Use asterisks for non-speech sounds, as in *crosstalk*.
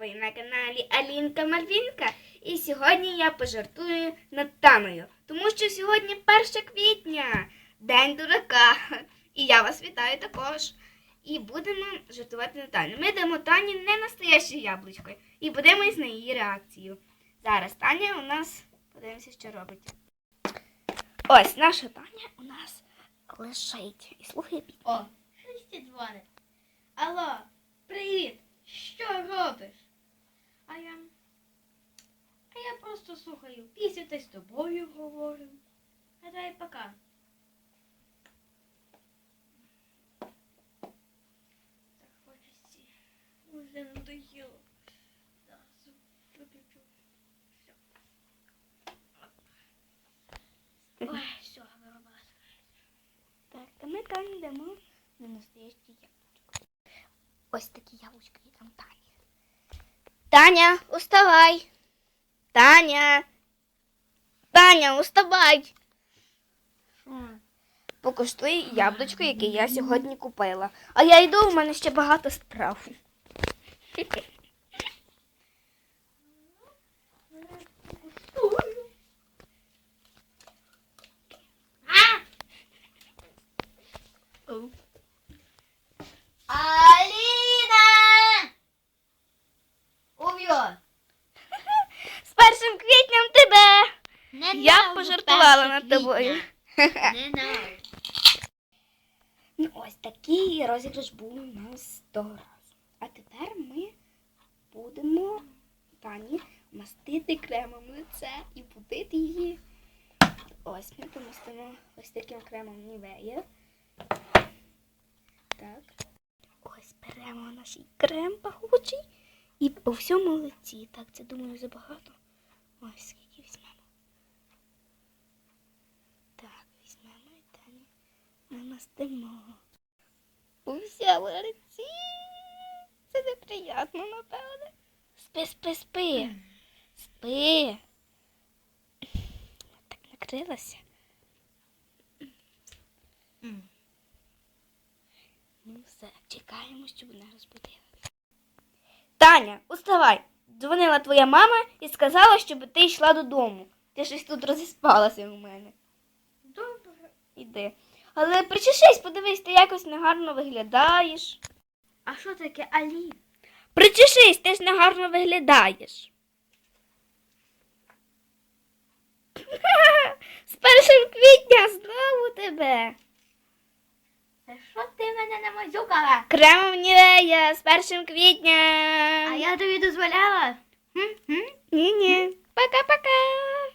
Ви на каналі Алінка Мальвінка. І сьогодні я пожартую над Таною, тому що сьогодні 1 квітня, День дурака. І я вас вітаю також. І будемо жартувати над Таню. Ми дамо Тані не настояще яблучко і подивимось на її реакцію. Зараз Таня у нас подивимося, що робить. Ось наша Таня у нас лежить і слухає пісню. О, дзвонить. Алло, привіт. Що робиш? А я. А я просто слухаю пісню та й з тобою говорю. А дай пока. Так хочеться. Уже надоїло. Зараз виключу. Все. Ой, все, вирубати. Так, а ми Тані дамо не настояще яблучко. Ось такі яблучка є там Тані. Таня, уставай. Таня. Таня, уставай. Покуштуй яблучко, яке я сьогодні купила. А я йду, у мене ще багато справ. Аліна! Ув'я! З першим квітням тебе! Не Я пожартувала над тобою. Не. Ну, ось такий розіграш був у нас того разу. А тепер ми будемо Тані мастити кремом лице і будити її. Ось ми помастимо ось таким кремом Нівея. Так. Ось беремо наш крем пахучий і по всьому лиці. Так, це думаю забагато. Ось скільки візьмемо. Так, візьмемо і Тані намастимо. У всьому. Це неприємно, напевне. Спи, спи, спи. Спи. Так накрилася. Ну все, чекаємо, щоб не розбудила. Таня, уставай. Дзвонила твоя мама і сказала, щоб ти йшла додому. Ти щось тут розіспалася у мене. Добре. Іди. Але причешись, подивись, ти якось негарно виглядаєш. А що таке Алі? Причешись, ти ж негарно виглядаєш. *laughs* З першим квітня знову тебе. Та що ти намазюкала? Кремом Нівея з першим квітня. А я тобі дозволяла? Ні-ні. Пока-пока.